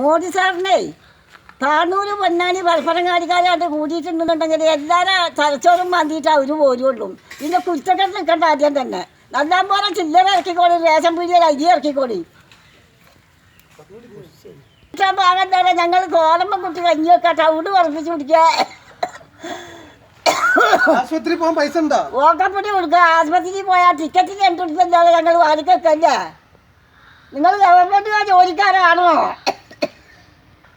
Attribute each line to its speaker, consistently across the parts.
Speaker 1: മോദി സാറിനെ താനൂര് പൊന്നാനി പരപ്പനങ്ങാടിക്കാരായിട്ട് കൂടിയിട്ടുണ്ടെന്നുണ്ടെങ്കിൽ എല്ലാവരും തലച്ചോറും മാന്തിയിട്ട് അവർ പോരുള്ളൂ. പിന്നെ കുറ്റക്കെട്ട് നിൽക്കേണ്ട ആദ്യം തന്നെ. നല്ല പോലെ ചില്ലറ ഇറക്കിക്കോളി റേഷൻ പീടിയിൽ അരി ഇറക്കിക്കോളി. ഭാഗം ഞങ്ങൾ കോലമ്പം കുട്ടി കഞ്ഞി വെക്കാ ടൗണ് ഉറപ്പിച്ച് കുടിക്കുക.
Speaker 2: ആശുപത്രി പോകാൻ പൈസ ഉണ്ടോ?
Speaker 1: ഓക്കപ്പൊടി കൊടുക്കുക. ആശുപത്രിയിൽ പോയാൽ ടിക്കറ്റ് കണ്ടുപിടിച്ചല്ലാതെ ഞങ്ങൾ വാരിക്കൊക്കല്ലേ നിങ്ങൾ ഗവൺമെന്റ് ജോലിക്കാരാണോ?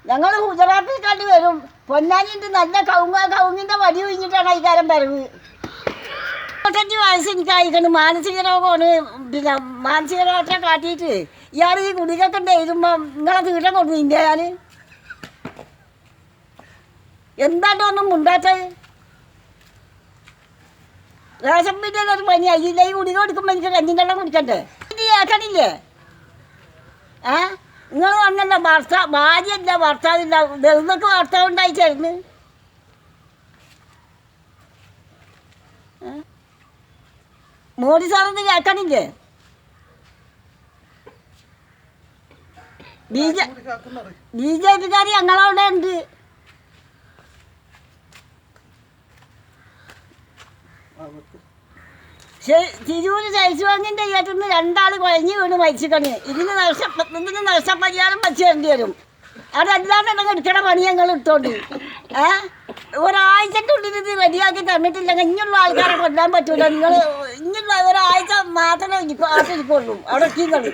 Speaker 1: ഞങ്ങൾ ഗുജറാത്തിൽ കണ്ടു വരും. പൊന്നാനിട്ട് നല്ല കൗങ്ങ കവുങ്ങിന്റെ വടി ഒഴിഞ്ഞിട്ടാണ് ഈ കാരം വരവ്. ഇരുപത്തഞ്ച് വയസ്സ് എനിക്ക് അയക്കണം മാനസിക രോഗമാണ്. പിന്നെ മാനസിക രോഗത്തെ കാട്ടിയിട്ട് ഇയാൾ ഈ കുടികൾക്ക് എഴുതുമ്പോൾ നിങ്ങളെ തീട്ടം കൊണ്ടു ഇന്ത്യ ഞാൻ എന്താട്ടോ ഒന്നും മുണ്ടാത്തത് റേഷൻ പിന്നെ ഒരു പനി അയ്യില്ല ഈ ഗുളിക കൊടുക്കുമ്പോൾ എനിക്ക് കഞ്ഞിന്റെ വെള്ളം കുടിക്കണ്ടേ? ഇത് കേൾക്കണില്ലേ ഏ? നിങ്ങൾ വന്നല്ല ഭർത്താ ഭാര്യയല്ല ഭർത്താവില്ല വെറുതൊക്കെ ഭർത്താവ് ഉണ്ടായിട്ടായിരുന്നു? മോദി സാറൊന്ന് കേൾക്കണില്ലേ? ബി ജെ ബി ജെ ഞങ്ങളവിടെ ഉണ്ട്. ശരി തിരൂര് ജയിച്ചുവാങ്ങിന്റെ ഇതിന് രണ്ടാൾ കുഴഞ്ഞു വീണ് മരിച്ചിക്കണ് ഇതിന് നഷ്ട ഇതിന് നഷ്ടപരിഹാരം വെച്ച് തരേണ്ടി വരും. അതല്ലാതെ നിങ്ങൾ എടുക്കണ പണി ഞങ്ങൾ ഇട്ടോണ്ട് ഏ? ഒരാഴ്ചക്കുള്ളിൽ ഇത് റെഡിയാക്കി തന്നിട്ടില്ലെങ്കിൽ ഇനിയുള്ള ആൾക്കാരെ കൊല്ലാൻ പറ്റൂല. നിങ്ങൾ ഇനിയുള്ള ഒരാഴ്ച മാത്രമേ ആട്ടിരിക്കുള്ളൂ അവിടെ എത്തിക്കളി.